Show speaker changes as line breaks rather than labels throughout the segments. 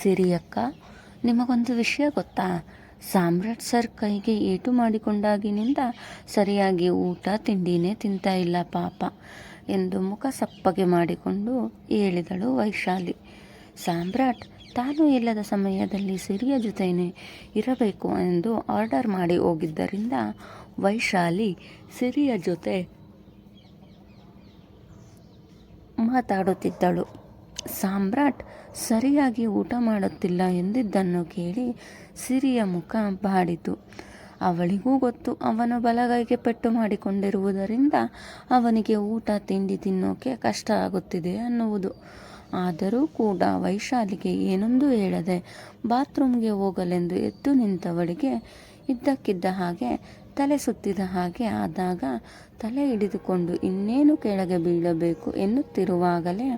ಸಿರಿ ಅಕ್ಕ. ನಿಮಗೊಂದು ವಿಷಯ ಗೊತ್ತಾ? ಸಾಮ್ರಾಟ್ ಸರ್ ಕೈಗೆ ಏಟು ಮಾಡಿಕೊಂಡಾಗಿನಿಂದ ಸರಿಯಾಗಿ ಊಟ, ತಿಂಡಿನೇ ತಿಂತಾ ಇಲ್ಲ ಪಾಪ ಎಂದು ಮುಖ ಸಪ್ಪಗೆ ಮಾಡಿಕೊಂಡು ಹೇಳಿದಳು ವೈಶಾಲಿ. ಸಾಮ್ರಾಟ್, ತಾನು ಇಲ್ಲದ ಸಮಯದಲ್ಲಿ ಸಿರಿಯ ಜೊತೆಯೇ ಇರಬೇಕು ಎಂದು ಆರ್ಡರ್ ಮಾಡಿ ಹೋಗಿದ್ದರಿಂದ ವೈಶಾಲಿ ಸಿರಿಯ ಜೊತೆ ಮಾತಾಡುತ್ತಿದ್ದಳು. ಸಾಮ್ರಾಟ್ ಸರಿಯಾಗಿ ಊಟ ಮಾಡುತ್ತಿಲ್ಲ ಎಂದಿದ್ದನ್ನು ಕೇಳಿ ಸಿರಿಯ ಮುಖ ಬಾಡಿತು ಅವಳಿಗೂ ಗೊತ್ತು, ಅವನು ಬಲಗೈಗೆ ಪೆಟ್ಟು ಮಾಡಿಕೊಂಡಿರುವುದರಿಂದ ಅವನಿಗೆ ಊಟ, ತಿಂಡಿ ತಿನ್ನೋಕೆ ಕಷ್ಟ ಆಗುತ್ತಿದೆ ಅನ್ನುವುದು. ಆದರೂ ಕೂಡ ವೈಶಾಲಿಗೆ ಏನೊಂದು ಹೇಳದೆ ಬಾತ್ರೂಮ್ಗೆ ಹೋಗಲೆಂದು ಎದ್ದು ನಿಂತವಳಿಗೆ ಇದ್ದಕ್ಕಿದ್ದ ಹಾಗೆ, ತಲೆ ಸುತ್ತಿದ ಹಾಗೆ ಆದಾಗ ತಲೆ ಹಿಡಿದುಕೊಂಡು ಇನ್ನೇನು ಕೆಳಗೆ ಬೀಳಬೇಕು ಎನ್ನುತ್ತಿರುವಾಗಲೇ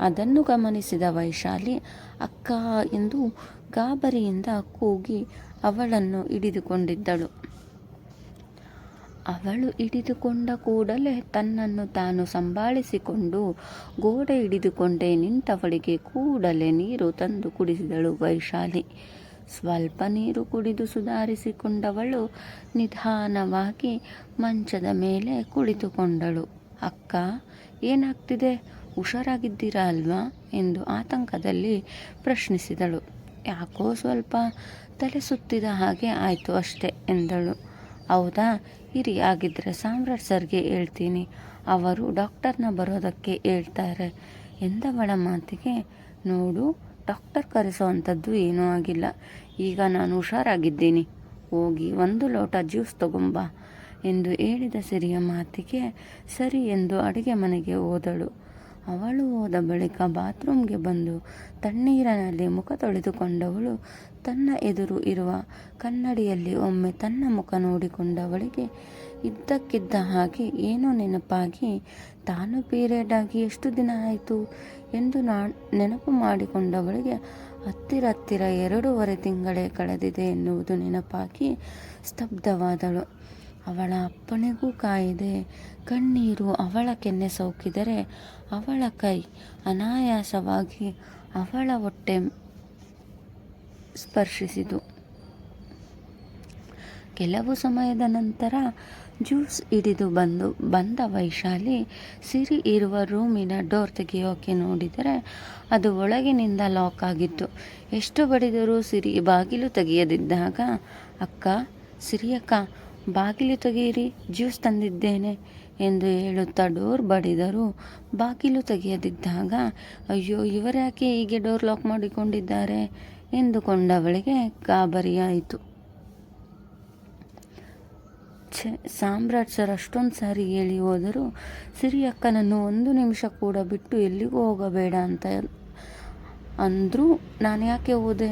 ಅದನ್ನು ಗಮನಿಸಿದ ವೈಶಾಲಿ, ಅಕ್ಕ ಎಂದು ಗಾಬರಿಯಿಂದ ಕೂಗಿ ಅವಳನ್ನು ಹಿಡಿದುಕೊಂಡಿದ್ದಳು. ಅವಳು ಹಿಡಿದುಕೊಂಡ ಕೂಡಲೇ ತನ್ನನ್ನು ತಾನು ಸಂಭಾಳಿಸಿಕೊಂಡು ಗೋಡೆ ಹಿಡಿದುಕೊಂಡೇ ನಿಂತವಳಿಗೆ ಕೂಡಲೇ ನೀರು ತಂದು ಕುಡಿಸಿದಳು ವೈಶಾಲಿ. ಸ್ವಲ್ಪ ನೀರು ಕುಡಿದು ಸುಧಾರಿಸಿಕೊಂಡವಳು ನಿಧಾನವಾಗಿ ಮಂಚದ ಮೇಲೆ ಕುಳಿತುಕೊಂಡಳು. ಅಕ್ಕ, ಏನಾಗ್ತಿದೆ? ಹುಷಾರಾಗಿದ್ದೀರಾ ಅಲ್ವಾ ಎಂದು ಆತಂಕದಲ್ಲಿ ಪ್ರಶ್ನಿಸಿದಳು. ಯಾಕೋ ಸ್ವಲ್ಪ ತಲೆ ಸುತ್ತಿದ ಹಾಗೆ ಆಯಿತು ಅಷ್ಟೆ ಎಂದಳು. ಹೌದಾ ಇರಿ ಆಗಿದ್ದರೆ ಸಾಮ್ರಾಟ್ ಸರ್ಗೆ ಹೇಳ್ತೀನಿ. ಅವರು ಡಾಕ್ಟರ್ನ ಬರೋದಕ್ಕೆ ಹೇಳ್ತಾರೆ ಎಂದವಳ ಮಾತಿಗೆ. ನೋಡು, ಡಾಕ್ಟರ್ ಕರೆಸೋವಂಥದ್ದು ಏನೂ ಆಗಿಲ್ಲ. ಈಗ ನಾನು ಹುಷಾರಾಗಿದ್ದೀನಿ. ಹೋಗಿ ಒಂದು ಲೋಟ ಜ್ಯೂಸ್ ತಗೊಂಬ ಎಂದು ಹೇಳಿದ ಸಿರಿಯ ಮಾತಿಗೆ ಸರಿ ಎಂದು ಅಡುಗೆ ಮನೆಗೆ ಹೋದಳು. ಅವಳು ಹೋದ ಬಳಿಕ ಬಾತ್ರೂಮ್ಗೆ ಬಂದು ತಣ್ಣೀರಿನಲ್ಲಿ ಮುಖ ತೊಳೆದುಕೊಂಡವಳು. ತನ್ನ ಎದುರು ಇರುವ ಕನ್ನಡಿಯಲ್ಲಿ ಒಮ್ಮೆ ತನ್ನ ಮುಖ ನೋಡಿಕೊಂಡವಳಿಗೆ ಇದ್ದಕ್ಕಿದ್ದ ಹಾಗೆ, ಏನೋ ನೆನಪಾಗಿ, ತಾನು ಪೀರಿಯಡ್ ಆಗಿ ಎಷ್ಟು ದಿನ ಆಯಿತು? ಎಂದು ನಾ ನೆನಪು ಮಾಡಿಕೊಂಡವಳಿಗೆ, ಹತ್ತಿರ ಹತ್ತಿರ ಎರಡೂವರೆ ತಿಂಗಳೇ ಕಳೆದಿದೆ ಎನ್ನುವುದು ನೆನಪಾಗಿ ಸ್ತಬ್ಧವಾದಳು. ಅವಳ ಅಪ್ಪಣೆಗೂ ಕಾಯಿದೆ. ಕಣ್ಣೀರು ಅವಳ ಕೆನ್ನೆ ಸೋಕಿದರೆ ಅವಳ ಕೈ ಅನಾಯಾಸವಾಗಿ ಅವಳ ಹೊಟ್ಟೆ ಸ್ಪರ್ಶಿಸಿತು. ಕೆಲವು ಸಮಯದ ನಂತರ ಜ್ಯೂಸ್ ಹಿಡಿದು ಬಂದು, ಬಂದ ವೈಶಾಲಿ ಸಿರಿ ಇರುವ ರೂಮಿನ ಡೋರ್ ತೆಗೆಯೋಕೆ ನೋಡಿದರೆ ಅದು ಒಳಗಿನಿಂದ ಲಾಕ್ ಆಗಿತ್ತು. ಎಷ್ಟು ಬಡಿದರೂ ಸಿರಿ ಬಾಗಿಲು ತೆಗೆಯದಿದ್ದಾಗ, ಅಕ್ಕ, ಸಿರಿಯಕ್ಕ ಬಾಗಿಲು ತೆಗೆಯಿರಿ, ಜ್ಯೂಸ್ ತಂದಿದ್ದೇನೆ ಎಂದು ಹೇಳುತ್ತಾ ಡೋರ್ ಬಡಿದರು. ಬಾಗಿಲು ತೆಗೆಯದಿದ್ದಾಗ, ಅಯ್ಯೋ, ಇವರ್ಯಾಕೆ ಹೀಗೆ ಡೋರ್ ಲಾಕ್ ಮಾಡಿಕೊಂಡಿದ್ದಾರೆ ಎಂದುಕೊಂಡವಳಿಗೆ ಗಾಬರಿಯಾಯಿತು. ಛೆ ಸರ್ ಅಷ್ಟೊಂದು ಸಾರಿ ಹೇಳಿ ಹೋದರೂ. ಸಿರಿಯಕ್ಕನನ್ನು ಒಂದು ನಿಮಿಷ ಕೂಡ ಬಿಟ್ಟು ಎಲ್ಲಿಗೂ ಹೋಗಬೇಡ ಅಂತ ಅಂದರೂ ನಾನು ಯಾಕೆ ಹೋದೆ?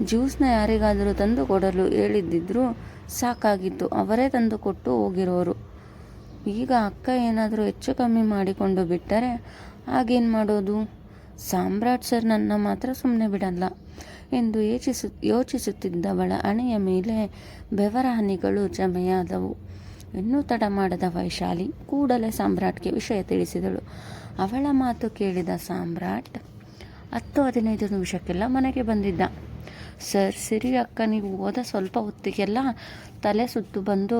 ಜ್ಯೂಸ್ನ ಯಾರಿಗಾದರೂ ತಂದು ಕೊಡಲು ಹೇಳಿದ್ದಿದ್ರು ಸಾಕಾಗಿತ್ತು ಅವರೇ ತಂದು ಕೊಟ್ಟು ಹೋಗಿರೋರು. ಈಗ ಅಕ್ಕ ಏನಾದರೂ ಹೆಚ್ಚು ಕಮ್ಮಿ ಮಾಡಿಕೊಂಡು ಬಿಟ್ಟರೆ ಆಗೇನು ಮಾಡೋದು? ಸಾಮ್ರಾಟ್ ಸರ್ ನನ್ನ ಮಾತ್ರ ಸುಮ್ಮನೆ ಬಿಡಲ್ಲ ಎಂದು ಯೋಚಿಸು, ಯೋಚಿಸುತ್ತಿದ್ದವಳ ಹಣೆಯ ಮೇಲೆ ಬೆವರ ಹನಿಗಳು ಜಮೆಯಾದವು. ಇನ್ನೂ ತಡ ಮಾಡದ ವೈಶಾಲಿ ಕೂಡಲೇ ಸಾಮ್ರಾಟ್ಗೆ ವಿಷಯ ತಿಳಿಸಿದಳು. ಅವಳ ಮಾತು ಕೇಳಿದ ಸಾಮ್ರಾಟ್, ಹತ್ತು ಹದಿನೈದು ನಿಮಿಷಕ್ಕೆಲ್ಲ ಮನೆಗೆ ಬಂದಿದ್ದ. ಸರ್, ಸಿರಿ ಅಕ್ಕ, ನೀವು ಹೋದ ಸ್ವಲ್ಪ ಹೊತ್ತಿಗೆಲ್ಲ ತಲೆ ಸುತ್ತು ಬಂದು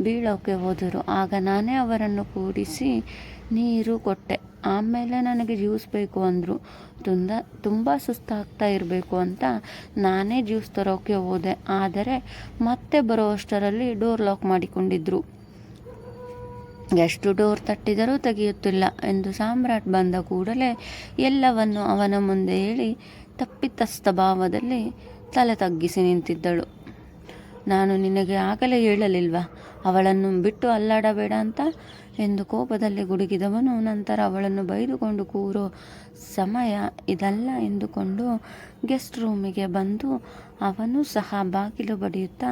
ಬೀಳೋಕೆ ಹೋದರು. ಆಗ ನಾನೇ ಅವರನ್ನು ಕೂಡಿಸಿ ನೀರು ಕೊಟ್ಟೆ. ಆಮೇಲೆ ನನಗೆ ಜ್ಯೂಸ್ ಬೇಕು ಅಂದರು. ತುಂಬ ತುಂಬ ಸುಸ್ತಾಗ್ತಾ ಇರಬೇಕು ಅಂತ ನಾನೇ ಜ್ಯೂಸ್ ತರೋಕೆ ಹೋದೆ. ಆದರೆ ಮತ್ತೆ ಬರೋ ಅಷ್ಟರಲ್ಲಿ ಡೋರ್ ಲಾಕ್ ಮಾಡಿಕೊಂಡಿದ್ರು. ಎಷ್ಟು ಡೋರ್ ತಟ್ಟಿದರೂ ತೆಗೆಯುತ್ತಿಲ್ಲ ಎಂದು ಸಾಮ್ರಾಟ್ ಬಂದ ಕೂಡಲೇ ಎಲ್ಲವನ್ನು ಅವನ ಮುಂದೆ ಹೇಳಿ ತಪ್ಪಿತಸ್ಥ ಭಾವದಲ್ಲಿ ತಲೆ ತಗ್ಗಿಸಿ ನಿಂತಿದ್ದಳು. ನಾನು ನಿನಗೆ ಆಗಲೇ ಹೇಳಲಿಲ್ವಾ, ಅವಳನ್ನು ಬಿಟ್ಟು ಅಲ್ಲಾಡಬೇಡ ಅಂತ? ಎಂದು ಕೋಪದಲ್ಲಿ ಗುಡುಗಿದವನು ನಂತರ ಅವಳನ್ನು ಬೈದುಕೊಂಡು ಕೂರೋ ಸಮಯ ಇದಲ್ಲ ಎಂದುಕೊಂಡು ಗೆಸ್ಟ್ ರೂಮಿಗೆ ಬಂದು ಅವನು ಸಹ ಬಾಗಿಲು ಬಡಿಯುತ್ತಾ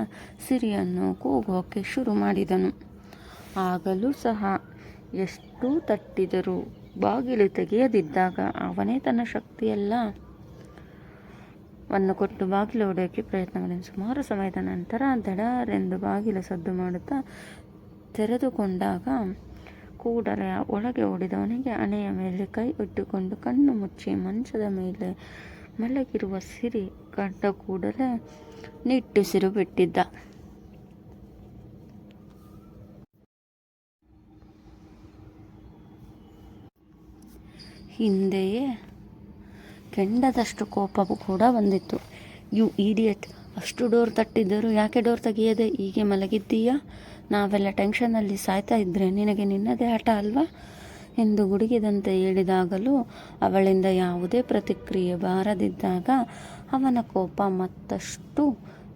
ಸಿರಿಯನ್ನು ಕೂಗೋಕೆ ಶುರು ಮಾಡಿದನು. ಆಗಲೂ ಸಹ ಎಷ್ಟು ತಟ್ಟಿದರೂ ಬಾಗಿಲು ತೆಗೆಯದಿದ್ದಾಗ ಅವನೇ ತನ್ನ ಶಕ್ತಿಯೆಲ್ಲ. ವನ್ನು ಕೊಟ್ಟು ಬಾಗಿಲು ಹೊಡೆಯೋಕ್ಕೆ ಪ್ರಯತ್ನ ಮಾಡಿದ ಸುಮಾರು ಸಮಯದ ನಂತರ ದಡರೆಂದು ಬಾಗಿಲು ಸದ್ದು ಮಾಡುತ್ತಾ ತೆರೆದುಕೊಂಡಾಗ ಕೂಡಲೇ ಒಳಗೆ ಓಡಿದವನಿಗೆ ಹಣೆಯ ಮೇಲೆ ಕೈ ಇಟ್ಟುಕೊಂಡು ಕಣ್ಣು ಮುಚ್ಚಿ ಮಂಚದ ಮೇಲೆ ಮಲಗಿರುವ ಸಿರಿ ಕಂಡ ಕೂಡಲೇ ನಿಟ್ಟುಸಿರು ಬಿಟ್ಟಿದ್ದ. ಹಿಂದೆಯೇ ಕೆಂಡದಷ್ಟು ಕೋಪವು ಕೂಡ ಬಂದಿತ್ತು. ಯು ಈಡಿಯಟ್ ಅಷ್ಟು ಡೋರ್ ತಟ್ಟಿದ್ದರೂ ಯಾಕೆ ಡೋರ್ ತೆಗೆಯದೆ ಹೀಗೆ ಮಲಗಿದ್ದೀಯಾ? ನಾವೆಲ್ಲ ಟೆನ್ಷನಲ್ಲಿ ಸಾಯ್ತಾ ಇದ್ದರೆ ನಿನಗೆ ನಿನ್ನದೇ ಆಟ ಅಲ್ವಾ? ಎಂದು ಗುಡುಗಿದಂತೆ ಹೇಳಿದಾಗಲೂ ಅವಳಿಂದ ಯಾವುದೇ ಪ್ರತಿಕ್ರಿಯೆ ಬಾರದಿದ್ದಾಗ ಅವನ ಕೋಪ ಮತ್ತಷ್ಟು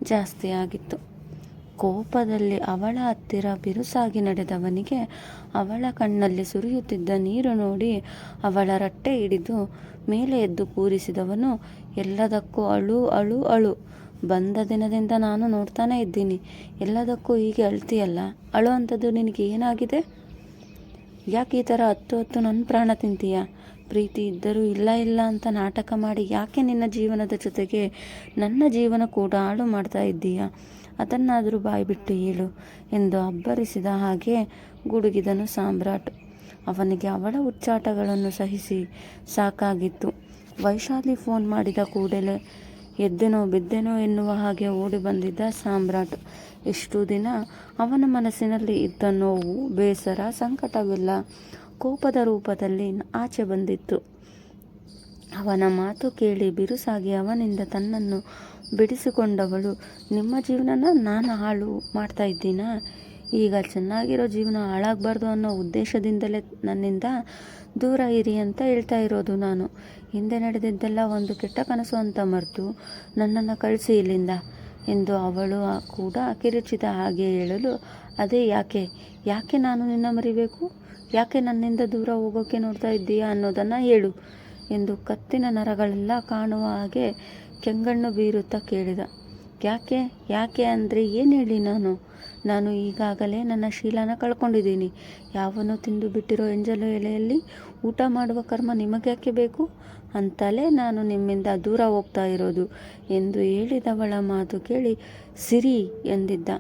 ಜಾಸ್ತಿಯಾಗಿತ್ತು. ಕೋಪದಲ್ಲಿ ಅವಳ ಹತ್ತಿರ ಬಿರುಸಾಗಿ ನಡೆದವನಿಗೆ ಅವಳ ಕಣ್ಣಲ್ಲಿ ಸುರಿಯುತ್ತಿದ್ದ ನೀರು ನೋಡಿ ಅವಳ ರಟ್ಟೆ ಹಿಡಿದು ಮೇಲೆ ಎದ್ದು ಕೂರಿಸಿದವನು, ಎಲ್ಲದಕ್ಕೂ ಅಳು ಅಳು ಅಳು. ಬಂದ ದಿನದಿಂದ ನಾನು ನೋಡ್ತಾನೆ ಇದ್ದೀನಿ. ಎಲ್ಲದಕ್ಕೂ ಹೀಗೆ ಅಳ್ತೀಯಲ್ಲ. ಅಳು ಅಂಥದ್ದು ನಿನಗೆ ಏನಾಗಿದೆ? ಯಾಕೆ ಈ ಥರ ಹತ್ತು ಹತ್ತು ನನ್ನ ಪ್ರಾಣ ತಿಂತೀಯ? ಪ್ರೀತಿ ಇದ್ದರೂ ಇಲ್ಲ ಇಲ್ಲ ಅಂತ ನಾಟಕ ಮಾಡಿ ಯಾಕೆ ನಿನ್ನ ಜೀವನದ ಜೊತೆಗೆ ನನ್ನ ಜೀವನ ಕೂಡ ಹಾಳು ಮಾಡ್ತಾ ಇದ್ದೀಯಾ? ಅದನ್ನಾದರೂ ಬಾಯ್ಬಿಟ್ಟು ಹೇಳು ಎಂದು ಅಬ್ಬರಿಸಿದ ಹಾಗೆ ಗುಡುಗಿದನು ಸಾಮ್ರಾಟ್. ಅವನಿಗೆ ಅವಳ ಉಚ್ಚಾಟಗಳನ್ನು ಸಹಿಸಿ ಸಾಕಾಗಿತ್ತು. ವೈಶಾಲಿ ಫೋನ್ ಮಾಡಿದ ಕೂಡಲೇ ಎದ್ದೆನೋ ಬಿದ್ದೆನೋ ಎನ್ನುವ ಹಾಗೆ ಓಡಿ ಬಂದಿದ್ದ ಸಾಮ್ರಾಟ್. ಇಷ್ಟು ದಿನ ಅವನ ಮನಸ್ಸಿನಲ್ಲಿ ಇದ್ದ ನೋವು, ಬೇಸರ, ಸಂಕಟವೆಲ್ಲ ಕೋಪದ ರೂಪದಲ್ಲಿ ಆಚೆ ಬಂದಿತ್ತು. ಅವನ ಮಾತು ಕೇಳಿ ಬಿರುಸಾಗಿ ಅವನಿಂದ ತನ್ನನ್ನು ಬಿಡಿಸಿಕೊಂಡವಳು, ನಿಮ್ಮ ಜೀವನನ ನಾನು ಹಾಳು ಮಾಡ್ತಾ ಇದ್ದೀನಾ? ಈಗ ಚೆನ್ನಾಗಿರೋ ಜೀವನ ಹಾಳಾಗಬಾರ್ದು ಅನ್ನೋ ಉದ್ದೇಶದಿಂದಲೇ ನನ್ನಿಂದ ದೂರ ಇರಿ ಅಂತ ಹೇಳ್ತಾ ಇರೋದು ನಾನು. ಹಿಂದೆ ನಡೆದಿದ್ದೆಲ್ಲ ಒಂದು ಕೆಟ್ಟ ಕನಸು ಅಂತ ಮರೆತು ನನ್ನನ್ನು ಕಳಿಸಿ ಇಲ್ಲಿಂದ ಎಂದು ಅವಳು ಕೂಡ ಕಿರುಚಿದ ಹಾಗೆ ಹೇಳಲು, ಅದೇ ಯಾಕೆ? ಯಾಕೆ ನಾನು ನಿನ್ನ ಮರಿಬೇಕು? ಯಾಕೆ ನನ್ನಿಂದ ದೂರ ಹೋಗೋಕ್ಕೆ ನೋಡ್ತಾ ಇದ್ದೀಯಾ ಅನ್ನೋದನ್ನು ಹೇಳು ಎಂದು ಕತ್ತಿನ ನರಗಳೆಲ್ಲ ಕಾಣುವ ಹಾಗೆ ಕೆಂಗಣ್ಣು ಬೀರುತ್ತಾ ಕೇಳಿದ. ಯಾಕೆ? ಯಾಕೆ ಅಂದರೆ ಏನು ಹೇಳಿ ನಾನು? ನಾನು ಈಗಾಗಲೇ ನನ್ನ ಶೀಲನ ಕಳ್ಕೊಂಡಿದ್ದೀನಿ. ಯಾವನೋ ತಿಂದು ಬಿಟ್ಟಿರೋ ಎಂಜಲು ಎಲೆಯಲ್ಲಿ ಊಟ ಮಾಡುವ ಕರ್ಮ ನಿಮಗ್ಯಾಕೆ ಬೇಕು? ಅಂತಲೇ ನಾನು ನಿಮ್ಮಿಂದ ದೂರ ಹೋಗ್ತಾ ಇರೋದು ಎಂದು ಹೇಳಿದವಳ ಮಾತು ಕೇಳಿ ಸಿರಿ ಎಂದಿದ್ದ.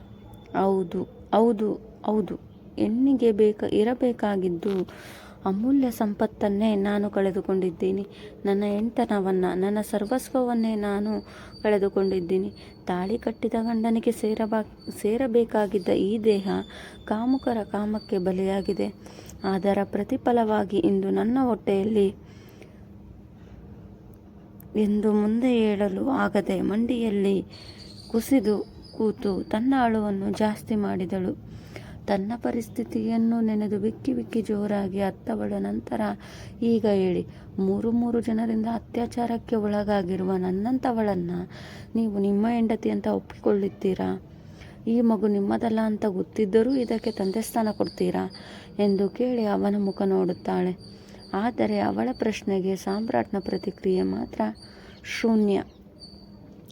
ಹೌದು ಹೌದು ಹೌದು, ಹೆಣ್ಣಿಗೆ ಬೇಕ, ಇರಬೇಕಾಗಿದ್ದು ಅಮೂಲ್ಯ ಸಂಪತ್ತನ್ನೇ ನಾನು ಕಳೆದುಕೊಂಡಿದ್ದೀನಿ. ನನ್ನ ಹೆಂಡತನವನ್ನು, ನನ್ನ ಸರ್ವಸ್ವವನ್ನೇ ನಾನು ಕಳೆದುಕೊಂಡಿದ್ದೀನಿ. ತಾಳಿ ಕಟ್ಟಿದ ಗಂಡನಿಗೆ ಸೇರಬಾ, ಸೇರಬೇಕಾಗಿದ್ದ ಈ ದೇಹ ಕಾಮುಕರ ಕಾಮಕ್ಕೆ ಬಲಿಯಾಗಿದೆ. ಅದರ ಪ್ರತಿಫಲವಾಗಿ ಇಂದು ನನ್ನ ಹೊಟ್ಟೆಯಲ್ಲಿ ಎಂದು ಮುಂದೆ ಹೇಳಲು ಆಗದೆ ಮಂಡಿಯಲ್ಲಿ ಕುಸಿದು ಕೂತು ತನ್ನ ಅಳುವನ್ನು ಜಾಸ್ತಿ ಮಾಡಿದಳು. ತನ್ನ ಪರಿಸ್ಥಿತಿಯನ್ನು ನೆನೆದು ಬಿಕ್ಕಿ ಬಿಕ್ಕಿ ಜೋರಾಗಿ ಅತ್ತವಳ ನಂತರ ಈಗ ಹೇಳಿ, ಮೂರು ಮೂರು ಜನರಿಂದ ಅತ್ಯಾಚಾರಕ್ಕೆ ಒಳಗಾಗಿರುವ ನನ್ನಂಥವಳನ್ನು ನೀವು ನಿಮ್ಮ ಹೆಂಡತಿ ಅಂತ ಒಪ್ಪಿಕೊಳ್ಳುತ್ತೀರಾ? ಈ ಮಗು ನಿಮ್ಮದಲ್ಲ ಅಂತ ಗೊತ್ತಿದ್ದರೂ ಇದಕ್ಕೆ ತಂದೆ ಸ್ಥಾನ ಕೊಡ್ತೀರಾ? ಎಂದು ಕೇಳಿ ಅವನ ಮುಖ ನೋಡುತ್ತಾಳೆ. ಆದರೆ ಅವಳ ಪ್ರಶ್ನೆಗೆ ಸಾಮ್ರಾಟ್ನ ಪ್ರತಿಕ್ರಿಯೆ ಮಾತ್ರ ಶೂನ್ಯ.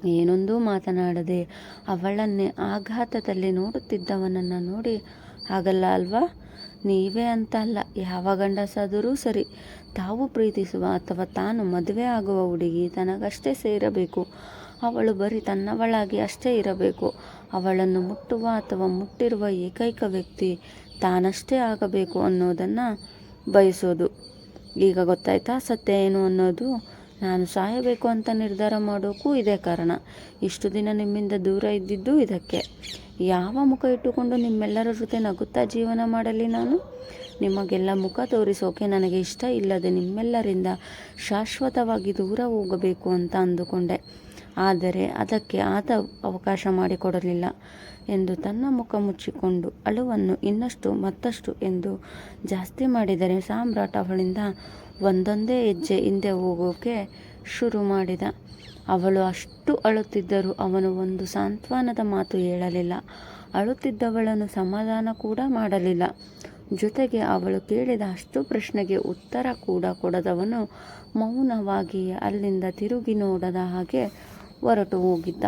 ಏನೊಂದೂ ಮಾತನಾಡದೆ ಅವಳನ್ನೇ ಆಘಾತದಲ್ಲಿ ನೋಡುತ್ತಿದ್ದವನನ್ನು ನೋಡಿ ಹಾಗಲ್ಲ ಅಲ್ವಾ? ನೀವೇ ಅಂತ ಅಲ್ಲ, ಯಾವ ಗಂಡಸಾದರೂ ಸರಿ. ತಾವು ಪ್ರೀತಿಸುವ ಅಥವಾ ತಾನು ಮದುವೆ ಆಗುವ ಹುಡುಗಿ ತನಗಷ್ಟೇ ಸೇರಬೇಕು. ಅವಳು ಬರೀ ತನ್ನವಳಾಗಿ ಅಷ್ಟೇ ಇರಬೇಕು. ಅವಳನ್ನು ಮುಟ್ಟುವ ಅಥವಾ ಮುಟ್ಟಿರುವ ಏಕೈಕ ವ್ಯಕ್ತಿ ತಾನಷ್ಟೇ ಆಗಬೇಕು ಅನ್ನೋದನ್ನು ಬಯಸೋದು. ಈಗ ಗೊತ್ತಾಯ್ತಾ ಸತ್ಯ ಏನು ಅನ್ನೋದು? ನಾನು ಸಾಯಬೇಕು ಅಂತ ನಿರ್ಧಾರ ಮಾಡೋಕ್ಕೂ ಇದೇ ಕಾರಣ. ಇಷ್ಟು ದಿನ ನಿಮ್ಮಿಂದ ದೂರ ಇದ್ದಿದ್ದು ಇದಕ್ಕೆ. ಯಾವ ಮುಖ ಇಟ್ಟುಕೊಂಡು ನಿಮ್ಮೆಲ್ಲರ ಜೊತೆ ನಗುತ್ತಾ ಜೀವನ ಮಾಡಲಿ ನಾನು? ನಿಮಗೆಲ್ಲ ಮುಖ ತೋರಿಸೋಕೆ ನನಗೆ ಇಷ್ಟ ಇಲ್ಲದೆ ನಿಮ್ಮೆಲ್ಲರಿಂದ ಶಾಶ್ವತವಾಗಿ ದೂರ ಹೋಗಬೇಕು ಅಂತ ಅಂದುಕೊಂಡೆ. ಆದರೆ ಅದಕ್ಕೆ ಆತ ಅವಕಾಶ ಮಾಡಿಕೊಡಲಿಲ್ಲ ಎಂದು ತನ್ನ ಮುಖ ಮುಚ್ಚಿಕೊಂಡು ಅಳುವನ್ನು ಇನ್ನಷ್ಟು ಮತ್ತಷ್ಟು ಎಂದು ಜಾಸ್ತಿ ಮಾಡಿದರೆ ಸಾಮ್ರಾಟ್ ಅವಳಿಂದ ಒಂದೊಂದೇ ಹೆಜ್ಜೆ ಹಿಂದೆ ಹೋಗೋಕೆ ಶುರು ಮಾಡಿದ. ಅವಳು ಅಷ್ಟು ಅಳುತ್ತಿದ್ದರೂ ಅವನು ಒಂದು ಸಾಂತ್ವನದ ಮಾತು ಹೇಳಲಿಲ್ಲ. ಅಳುತ್ತಿದ್ದವಳನ್ನು ಸಮಾಧಾನ ಕೂಡ ಮಾಡಲಿಲ್ಲ. ಜೊತೆಗೆ ಅವಳು ಕೇಳಿದ ಅಷ್ಟು ಪ್ರಶ್ನೆಗೆ ಉತ್ತರ ಕೂಡ ಕೊಡದವನು ಮೌನವಾಗಿ ಅಲ್ಲಿಂದ ತಿರುಗಿ ನೋಡದ ಹಾಗೆ ಹೊರಟು ಹೋಗಿದ್ದ.